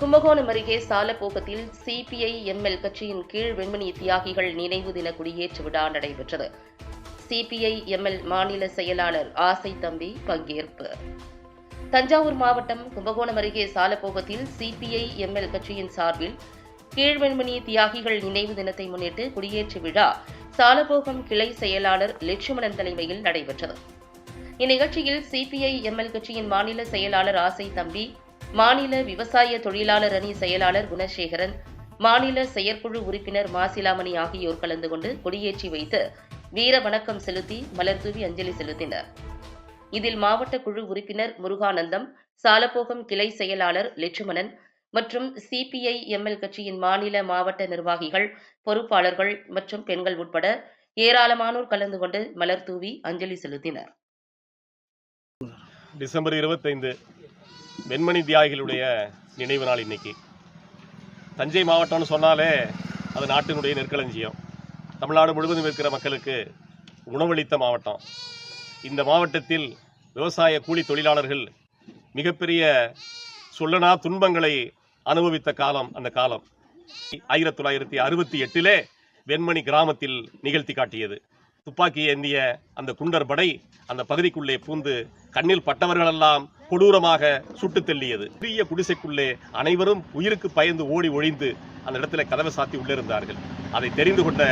கும்பகோணம் அருகே சாலப்போகத்தில் CPI ML கட்சியின் கீழ் வெண்மணி தியாகிகள் நினைவு தின குடியேற்று விழா நடைபெற்றது. சிபிஐ எம்எல் மாநில செயலாளர் ஆசை தம்பி பங்கேற்பு. தஞ்சாவூர் மாவட்டம் கும்பகோணம் அருகே சாலப்போகத்தில் சிபிஐ எம்எல் கட்சியின் சார்பில் கீழ்வெண்மணி தியாகிகள் நினைவு தினத்தை முன்னிட்டு குடியேற்று விழா சாலப்போகம் கிளை செயலாளர் லட்சுமணன் தலைமையில் நடைபெற்றது. இந்நிகழ்ச்சியில் சிபிஐ எம்எல் கட்சியின் மாநில செயலாளர் ஆசை தம்பி மாநில விவசாய தொழிலாளர் அணி செயலாளர் குணசேகரன் மாநில செயற்குழு உறுப்பினர் மாசிலாமணி ஆகியோர் கலந்து கொண்டு கொடியேற்றி வைத்து வீர வணக்கம் செலுத்தி மலர்தூவி அஞ்சலி செலுத்தினர். இதில் மாவட்ட குழு உறுப்பினர் முருகானந்தம் சாலப்போகம் கிளை செயலாளர் லட்சுமணன் மற்றும் சிபிஐ எம்எல் கட்சியின் மாநில மாவட்ட நிர்வாகிகள் பொறுப்பாளர்கள் மற்றும் பெண்கள் உட்பட ஏராளமானோர் கலந்து கொண்டு மலர்தூவி அஞ்சலி செலுத்தினர். டிசம்பர் இருபத்தைந்து வெண்மணி தியாகிகளுடைய நினைவு நாள் இன்னைக்கு. தஞ்சை மாவட்டம்னு சொன்னாலே அது நாட்டினுடைய நெற்களஞ்சியம். தமிழ்நாடு முழுவதும் இருக்கிற மக்களுக்கு உணவளித்த மாவட்டம். இந்த மாவட்டத்தில் விவசாய கூலி தொழிலாளர்கள் மிகப்பெரிய சொல்லனா துன்பங்களை அனுபவித்த காலம் அந்த காலம். ஆயிரத்தி தொள்ளாயிரத்தி அறுபத்தி எட்டிலே வெண்மணி கிராமத்தில் நிகழ்த்தி காட்டியது. துப்பாக்கி ஏந்திய அந்த குண்டர் படை அந்த பகுதிக்குள்ளே பூந்து கண்ணில் பட்டவர்களெல்லாம் கொடூரமாக சுட்டுத் தெள்ளியது. பெரிய குடிசைக்குள்ளே அனைவரும் உயிருக்கு பயந்து ஓடி ஒழிந்து அந்த இடத்துல கதவை சாத்தி உள்ளே இருந்தார்கள். அதை தெரிந்து கொண்ட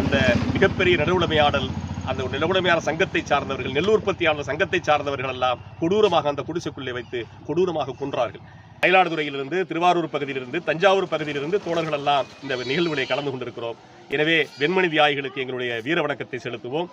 அந்த மிகப்பெரிய நடுவுடைமையாடல் அந்த நிலவுடைமையான சங்கத்தை சார்ந்தவர்கள் நெல் உற்பத்தியாளர் சங்கத்தை சார்ந்தவர்கள் எல்லாம் கொடூரமாக அந்த குடிசைக்குள்ளே வைத்து கொடூரமாக கொன்றார்கள். மயிலாடுதுறையிலிருந்து திருவாரூர் பகுதியிலிருந்து தஞ்சாவூர் பகுதியிலிருந்து தோழர்கள் எல்லாம் இந்த நிகழ்வுகளை கலந்து கொண்டிருக்கிறோம். எனவே வெண்மணி தியாகிகளுக்கு எங்களுடைய வீர வணக்கத்தை செலுத்துவோம்.